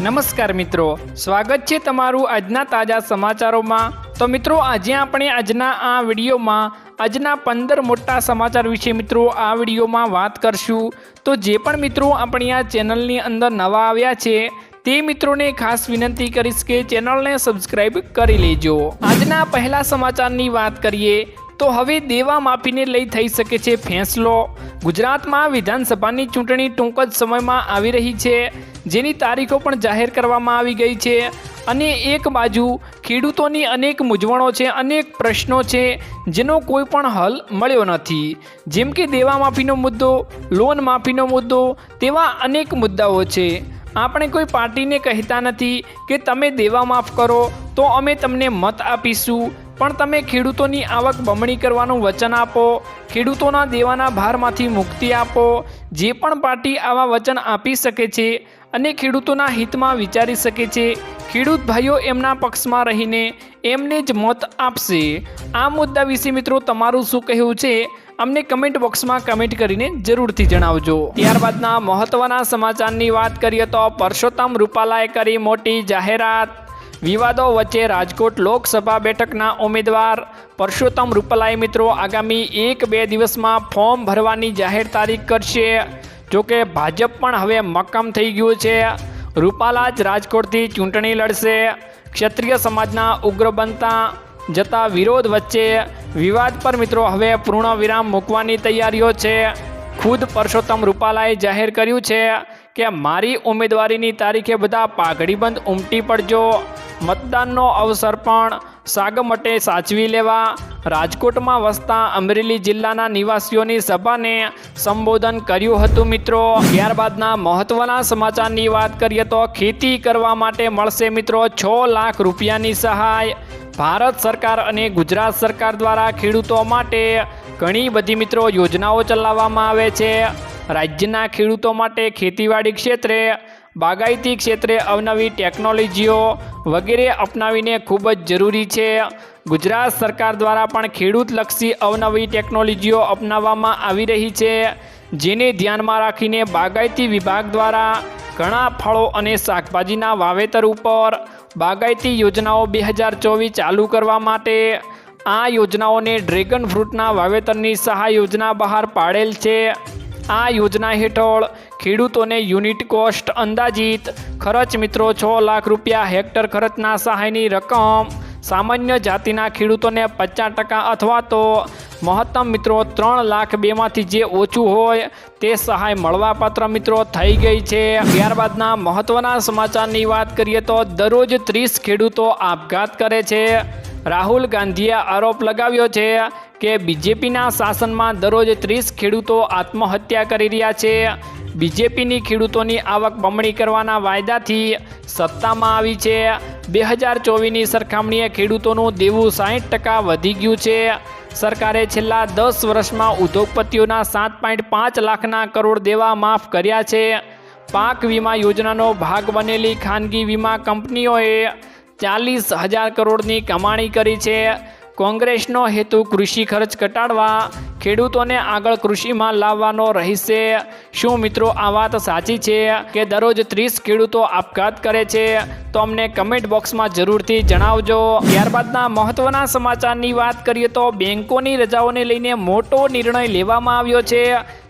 નમસ્કાર મિત્રો, સ્વાગત છે તમારું આજના તાજા સમાચારોમાં. તો મિત્રો, આજે આપણે આજના આ વિડીયોમાં, આજના પંદર મોટા સમાચાર વિશે મિત્રો આ વિડીયોમાં વાત કરશું. તો જે પણ મિત્રો આપણી આ ચેનલની અંદર નવા આવ્યા છે, તે મિત્રોને ખાસ વિનંતી કરીશ કે ચેનલને સબસ્ક્રાઈબ કરી લેજો. આજના પહેલા સમાચારની વાત કરીએ તો હવે દેવા માફીને લઈ થઈ શકે છે ફેંસલો. ગુજરાતમાં વિધાનસભાની ચૂંટણી ટૂંક જ સમયમાં આવી રહી છે. જેની તારીખો પણ જાહેર કરવામાં આવી ગઈ છે. અને એક બાજુ ખેડૂતોની અનેક મૂંઝવણો છે, અનેક પ્રશ્નો છે, જેનો કોઈ પણ હલ મળ્યો નથી. જેમ કે દેવા માફીનો મુદ્દો, લોન માફીનો મુદ્દો, તેવા અનેક મુદ્દાઓ છે. આપણે કોઈ પાર્ટીને કહેતા નથી કે તમે દેવા માફ કરો, તો અમે તમને મત આપીશું. પણ તમે ખેડૂતોની આવક બમણી કરવાનું વચન આપો, ખેડૂતોના દેવાના ભારમાંથી મુક્તિ આપો, જે પણ પાર્ટી આવા વચન આપી શકે છે અને ખેડૂતોના હિતમાં વિચારી શકે છે, ખેડૂત ભાઈઓ એમના પક્ષમાં રહીને એમને જ મત આપશે. આ મુદ્દા વિશે મિત્રો તમારું શું કહેવું છે? અમને કમેન્ટ બોક્સમાં કમેન્ટ કરીને જરૂરથી જણાવજો. ત્યારબાદના મહત્વના સમાચારની વાત કરીએ તો પરસોત્તમ રૂપાલાએ કરી મોટી જાહેરાત. વિવાદો વચ્ચે રાજકોટ લોકસભા બેઠકના ઉમેદવાર પરસોત્તમ રૂપલાઈ મિત્રો આગામી એક બે દિવસમાં ફોર્મ ભરવાની જાહેર તારીખ કરશે. જોકે ભાજપ પણ હવે મક્કમ થઈ ગયું છે. રૂપાલા જ રાજકોટથી ચૂંટણી લડશે. ક્ષત્રિય સમાજના ઉગ્ર બનતા જતા વિરોધ વચ્ચે વિવાદ પર મિત્રો હવે પૂર્ણ વિરામ મૂકવાની તૈયારીઓ છે. ખુદ પરસોત્તમ રૂપાલાએ જાહેર કર્યું છે કે, મારી ઉમેદવારીની તારીખે બધા પાઘડીબંધ ઉમટી પડજો. મતદાનનો અવસર પણ સાગમટે સાચવી લેવા, રાજકોટમાં વસતા અમરેલી જિલ્લાના નિવાસીઓની સભાને સંબોધન કર્યું હતું મિત્રો. ત્યારબાદના મહત્વના સમાચારની વાત કરીએ તો ખેતી કરવા માટે મળશે મિત્રો છ લાખ રૂપિયાની સહાય. ભારત સરકાર અને ગુજરાત સરકાર દ્વારા ખેડૂતો માટે ઘણી બધી મિત્રો યોજનાઓ ચલાવવામાં આવે છે. રાજ્યના ખેડૂતો માટે ખેતીવાડી ક્ષેત્રે બાગાયતી ક્ષેત્રે અવનવી ટેકનોલોજીઓ વગેરે અપનાવીને ખૂબ જ જરૂરી છે. ગુજરાત સરકાર દ્વારા પણ ખેડૂતલક્ષી અવનવી ટેકનોલોજીઓ અપનાવવામાં આવી રહી છે, જેને ધ્યાનમાં રાખીને બાગાયતી વિભાગ દ્વારા ઘણા ફળો અને શાકભાજીના વાવેતર ઉપર બાગાયતી યોજનાઓ બે હજાર ચોવીસ ચાલુ કરવા માટે આ યોજનાઓને ડ્રેગન ફ્રૂટના વાવેતરની સહાય યોજના બહાર પાડેલ છે. આ યોજના હેઠળ ખેડૂતોને યુનિટ કોસ્ટ અંદાજિત ખર્ચ મિત્રો છ લાખ રૂપિયા હેક્ટર ખર્ચના સહાયની રકમ. સામાન્ય જાતિના ખેડૂતોને પચાસ ટકા અથવા તો મહત્તમ મિત્રો ત્રણ લાખ બેમાંથી જે ઓછું હોય તે સહાય મળવાપાત્ર મિત્રો થઈ ગઈ છે. ત્યારબાદના મહત્ત્વના સમાચારની વાત કરીએ તો દરરોજ ત્રીસ ખેડૂતો આપઘાત કરે છે. રાહુલ ગાંધીએ આરોપ લગાવ્યો છે કે બીજેપીના શાસનમાં દરરોજ ત્રીસ ખેડૂતો આત્મહત્યા કરી રહ્યા છે. બીજેપીની ખેડૂતોની આવક બમણી કરવાના વાયદાથી સત્તામાં આવી છે. બે હજાર ચોવીસની સરખામણીએ ખેડૂતોનું દેવું સાહીઠ ટકા વધી ગયું છે. સરકારે છેલ્લા દસ વર્ષમાં ઉદ્યોગપતિઓના સાત પોઈન્ટ પાંચ લાખના કરોડ દેવા માફ કર્યા છે. પાક વીમા યોજનાનો ભાગ બનેલી ખાનગી વીમા કંપનીઓએ ચાલીસ હજાર કરોડની કમાણી કરી છે. કોંગ્રેસનો હેતુ કૃષિ ખર્ચ ઘટાડવા ખેડૂતોને આગળ કૃષિમાં લાવવાનો રહેશે. શું મિત્રો, આ વાત સાચી છે કે દરરોજ ત્રીસ ખેડૂતો આપઘાત કરે છે? તો અમને કમેન્ટ બોક્સમાં જરૂરથી જણાવજો. ત્યારબાદના મહત્ત્વના સમાચારની વાત કરીએ તો બેન્કોની રજાઓને લઈને મોટો નિર્ણય લેવામાં આવ્યો છે.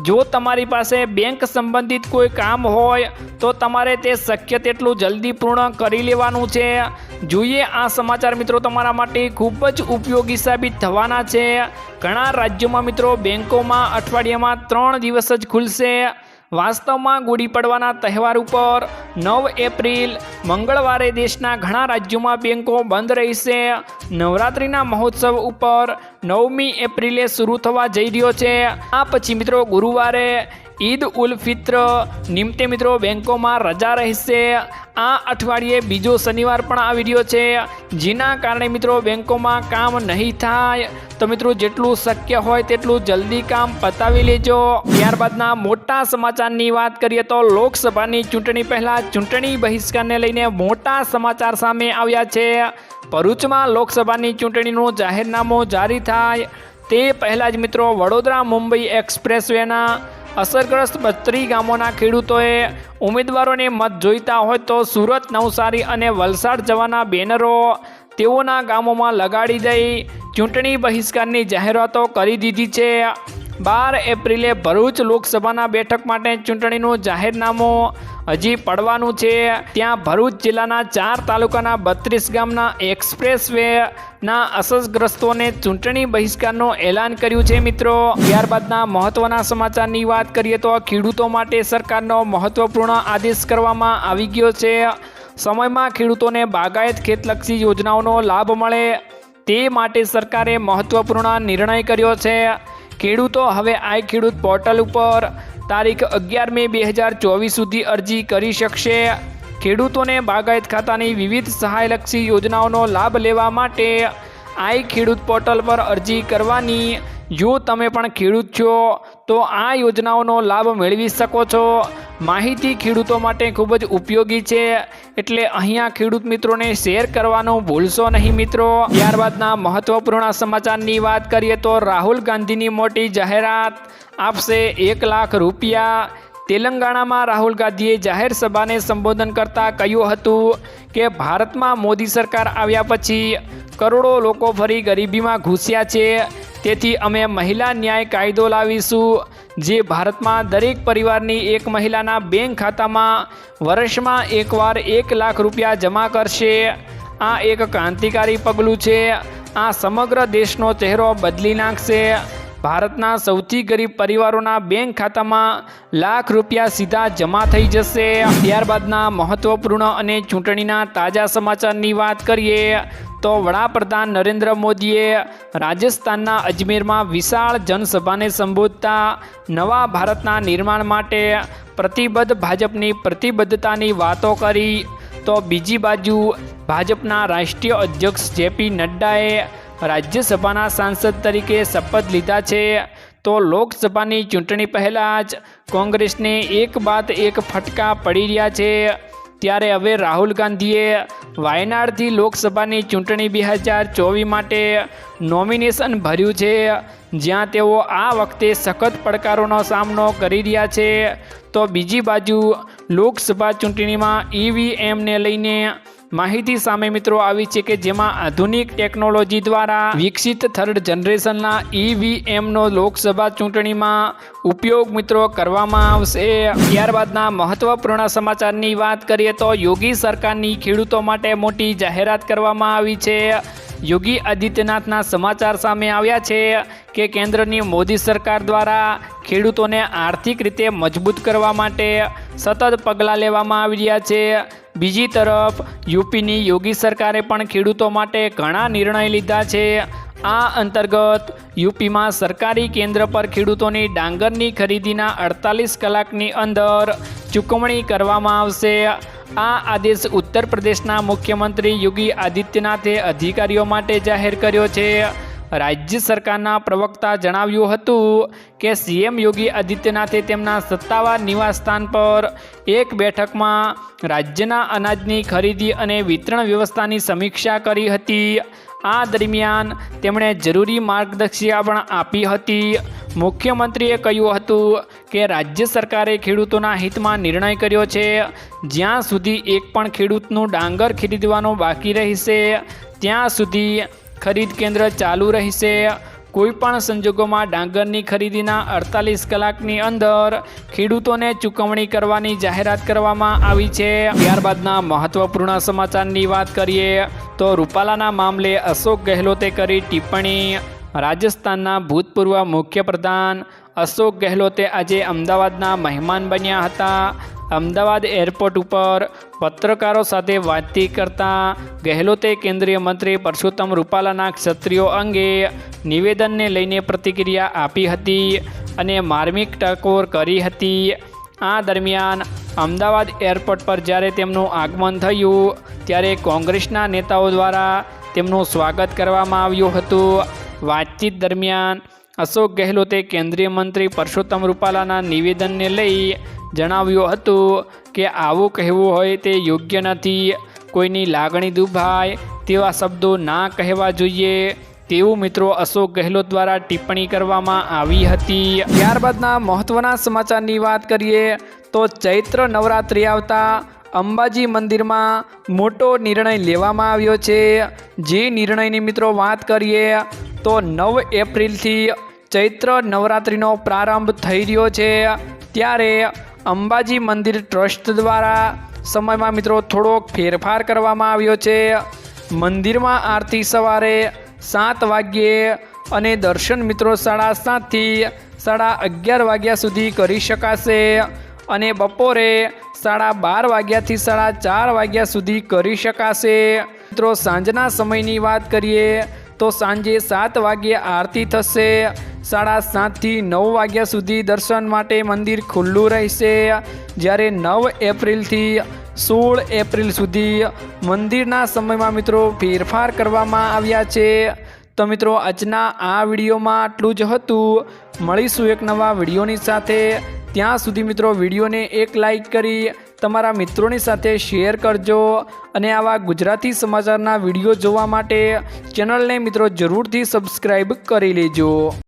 જો તમારી પાસે બેંક સંબંધિત કોઈ કામ હોય, તો તમારે તે શક્ય તેટલું જલ્દી પૂર્ણ કરી લેવાનું છે. જોઈએ આ સમાચાર મિત્રો તમારા માટે ખૂબ જ ઉપયોગી સાબિત થવાના છે. ઘણા રાજ્યોમાં મિત્રો બેંકોમાં અઠવાડિયામાં ત્રણ દિવસ જ ખુલશે. વાસ્તવમાં ગુડી પડવાના તહેવાર ઉપર નવ એપ્રિલ, મંગળવારે દેશના ઘણા રાજ્યોમાં બેંકો બંધ રહેશે. નવરાત્રિના મહોત્સવ ઉપર નવમી એપ્રિલે શરૂ થવા જઈ રહ્યો છે. આ પછી મિત્રો ગુરુવારે ઈદ ઉલ ફિત્ર. નિમિત્તે મિત્રો બેંકોમાં રજા રહેશે. આ અઠવાડિયે બીજો શનિવાર પણ આવી રહ્યો છે. જેના કારણે મિત્રો બેંકોમાં કામ નહીં થાય. તો મિત્રો જેટલું શક્ય હોય તેટલું જલ્દી કામ પતાવી લેજો. ત્યારબાદના મોટા સમાચારની વાત કરીએ તો લોકસભાની ચૂંટણી પહેલાં ચૂંટણી બહિષ્કારને લઈને મોટા સમાચાર સામે આવ્યા છે. ભરૂચમાં લોકસભાની ચૂંટણીનું જાહેરનામું જારી થાય. તે પહેલાં જ મિત્રો વડોદરા મુંબઈ એક્સપ્રેસ વેના અસરગ્રસ્ત બત્રી ગામોના ખેડૂતોએ ઉમેદવારોને મત જોઈતા હોય તો સુરત, નવસારી અને વલસાડ જવાના બેનરો તેઓના ગામોમાં લગાડી દઈ ચૂંટણી બહિષ્કારની જાહેરાતો કરી દીધી છે. બાર એપ્રિલે ભરૂચ લોકસભાના બેઠક માટે ચૂંટણીનું જાહેરનામું હજી પડવાનું છે. ત્યાં ભરૂચ જિલ્લાના ચાર તાલુકાના બત્રીસ ગામના એક્સપ્રેસ વે ના અસરગ્રસ્તોને ચૂંટણી બહિષ્કારનું એલાન કર્યું છે મિત્રો. ત્યારબાદના મહત્વના સમાચારની વાત કરીએ તો ખેડૂતો માટે સરકારનો મહત્વપૂર્ણ આદેશ કરવામાં આવી ગયો છે. સમયમાં ખેડૂતોને બાગાયત ખેતલક્ષી યોજનાઓનો લાભ મળે તે માટે સરકારે મહત્વપૂર્ણ નિર્ણય કર્યો છે. ખેડૂતો હવે આઈ ખેડૂત પોર્ટલ ઉપર તારીખ અગિયાર મે બે હજાર ચોવીસ સુધી અરજી કરી શકશે. ખેડૂતોને બાગાયત ખાતાની વિવિધ સહાયલક્ષી યોજનાઓનો લાભ લેવા માટે આઈ ખેડૂત પોર્ટલ પર અરજી કરવાની. જો તમે પણ ખેડૂત છો, તો આ યોજનાઓનો લાભ મેળવી શકો છો. માહિતી ખેડૂતો માટે ખૂબ જ ઉપયોગી છે. એટલે અહીંયા ખેડૂત મિત્રોને શેર કરવાનું ભૂલશો નહીં મિત્રો. ત્યારબાદના મહત્વપૂર્ણ સમાચારની વાત કરીએ તો રાહુલ ગાંધીની મોટી જાહેરાત આપશે એક લાખ રૂપિયા. તેલંગાણામાં રાહુલ ગાંધીએ જાહેર સભાને સંબોધન કરતા કહ્યું હતું કે ભારતમાં મોદી સરકાર આવ્યા પછી કરોડો લોકો ફરી ગરીબીમાં ઘૂસ્યા છે. તેથી અમે મહિલા ન્યાય કાયદો લાવીશું. જે ભારતમાં દરેક પરિવારની એક મહિલાના બેંક ખાતામાં વર્ષમાં એકવાર એક લાખ રૂપિયા જમા કરશે. આ એક ક્રાંતિકારી પગલું છે. આ સમગ્ર દેશનો ચહેરો બદલી નાખશે. ભારતના સૌથી ગરીબ પરિવારોના બેંક ખાતામાં લાખ રૂપિયા સીધા જમા થઈ જશે. ત્યારબાદના મહત્વપૂર્ણ અને ચૂંટણીના તાજા સમાચારની વાત કરીએ. તો વડાપ્રધાન નરેન્દ્ર મોદીએ રાજસ્થાનના અજમેરમાં વિશાળ જનસભાને સંબોધતા નવા ભારતના નિર્માણ માટે પ્રતિબદ્ધ ભાજપની પ્રતિબદ્ધતાની વાતો કરી. તો બીજી બાજુ ભાજપના રાષ્ટ્રીય અધ્યક્ષ જેપી નડ્ડાએ રાજ્યસભાના સાંસદ તરીકે શપથ લીધા છે. તો લોકસભાની ચૂંટણી પહેલાં જ કોંગ્રેસને એક બાદ એક ફટકા પડી રહ્યા છે. ત્યારે હવે રાહુલ ગાંધીએ વાયનાડથી લોકસભાની ચૂંટણી બે હજાર ચોવીસ માટે નોમિનેશન ભર્યું છે. જ્યાં તેઓ આ વખતે સખત પડકારોનો સામનો કરી રહ્યા છે. તો બીજી બાજુ લોકસભા ચૂંટણીમાં ઈવીએમને લઈને માહિતી સામે મિત્રો આવી છે કે જેમાં આધુનિક ટેકનોલોજી દ્વારા વિકસિત થર્ડ જનરેશનના ઈવીએમનો લોકસભા ચૂંટણીમાં ઉપયોગ મિત્રો કરવામાં આવશે. ત્યારબાદના મહત્વપૂર્ણ સમાચારની વાત કરીએ તો યોગી સરકારની ખેડૂતો માટે મોટી જાહેરાત કરવામાં આવી છે. યોગી આદિત્યનાથના સમાચાર સામે આવ્યા છે કે કેન્દ્રની મોદી સરકાર દ્વારા ખેડૂતોને આર્થિક રીતે મજબૂત કરવા માટે સતત પગલાં લેવામાં આવી રહ્યા છે. બીજી તરફ, યુપીની યોગી સરકારે પણ ખેડૂતો માટે ઘણા નિર્ણય લીધા છે. આ અંતર્ગત, યુપીમાં સરકારી કેન્દ્ર પર ખેડૂતોની ડાંગરની ખરીદીના અડતાલીસ કલાકની અંદર ચૂકવણી કરવામાં આવશે. આ આદેશ ઉત્તર પ્રદેશના મુખ્યમંત્રી યોગી આદિત્યનાથે અધિકારીઓ માટે જાહેર કર્યો છે. રાજ્ય સરકારના પ્રવક્તા જણાવ્યું હતું કે સીએમ યોગી આદિત્યનાથે તેમના સત્તાવાર નિવાસસ્થાન પર એક બેઠકમાં રાજ્યના અનાજની ખરીદી અને વિતરણ વ્યવસ્થાની સમીક્ષા કરી હતી. આ દરમિયાન તેમણે જરૂરી માર્ગદર્શિકા પણ આપી હતી. મુખ્યમંત્રીએ કહ્યું હતું કે રાજ્ય સરકારે ખેડૂતોના હિતમાં નિર્ણય કર્યો છે. જ્યાં સુધી એક પણ ખેડૂતનું ડાંગર ખરીદવાનું બાકી રહેશે, ત્યાં સુધી ખરીદ કેન્દ્ર ચાલુ રહેશે. કોઈ પણ સંજોગોમાં ડાંગરની ખરીદીના અડતાલીસ કલાકની અંદર ખેડૂતોને ચૂકવણી કરવાની જાહેરાત કરવામાં આવી છે. ત્યારબાદના મહત્વપૂર્ણ સમાચારની વાત કરીએ તો રૂપાલાના મામલે અશોક ગેહલોતે કરી ટિપ્પણી. રાજસ્થાનના ભૂતપૂર્વ મુખ્યપ્રધાન અશોક ગેહલોતે આજે અમદાવાદના મહેમાન બન્યા હતા. અમદાવાદ એરપોર્ટ ઉપર પત્રકારો સાથે વાતચીત કરતા ગેહલોતે કેન્દ્રીય મંત્રી પરસોત્તમ રૂપાલાના ક્ષત્રિયો અંગે નિવેદનને લઈને પ્રતિક્રિયા આપી હતી અને માર્મિક ટકોર કરી હતી. આ દરમિયાન અમદાવાદ એરપોર્ટ પર જ્યારે તેમનું આગમન થયું, ત્યારે કોંગ્રેસના નેતાઓ દ્વારા તેમનું સ્વાગત કરવામાં આવ્યું હતું. વાતચીત દરમિયાન અશોક ગેહલોતે કેન્દ્રીય મંત્રી પરસોત્તમ રૂપાલાના નિવેદનને લઈ જણાવ્યું હતું કે આવું કહેવું હોય તે યોગ્ય નથી. કોઈની લાગણી દુભાય તેવા શબ્દો ના કહેવા જોઈએ. તેવું મિત્રો અશોક ગહેલોત દ્વારા ટિપ્પણી કરવામાં આવી હતી. ત્યારબાદના મહત્વના સમાચારની વાત કરીએ તો ચૈત્ર નવરાત્રિ આવતા અંબાજી મંદિરમાં મોટો નિર્ણય લેવામાં આવ્યો છે. જે નિર્ણયની મિત્રો વાત કરીએ તો નવ એપ્રિલથી ચૈત્ર નવરાત્રિનો પ્રારંભ થઈ રહ્યો છે. ત્યારે અંબાજી મંદિર ટ્રસ્ટ દ્વારા સમયમાં મિત્રો થોડોક ફેરફાર કરવામાં આવ્યો છે. મંદિરમાં આરતી સવારે સાત વાગ્યે અને દર્શન મિત્રો સાડા સાતથી સાડા અગિયાર વાગ્યા સુધી કરી શકાશે અને બપોરે સાડા બાર વાગ્યાથી સાડા ચાર વાગ્યા સુધી કરી શકાશે. મિત્રો સાંજના સમયની વાત કરીએ તો સાંજે સાત વાગ્યે આરતી થશે સાડા સાતથી નવ વાગ્યા સુધી દર્શન માટે મંદિર ખુલ્લું રહેશે. જ્યારે નવ એપ્રિલથી સોળ એપ્રિલ સુધી મંદિરના સમયમાં મિત્રો ફેરફાર કરવામાં આવ્યા છે. તો મિત્રો, આજના આ વિડીયોમાં આટલું જ હતું. મળીશું એક નવા વિડીયોની સાથે. ત્યાં સુધી મિત્રો વિડીયોને એક લાઈક કરી તમારા મિત્રોની સાથે શેર કરજો અને આવા ગુજરાતી સમાચારના વીડિયો જોવા માટે ચેનલને મિત્રો જરૂરથી સબસ્ક્રાઈબ કરી લેજો.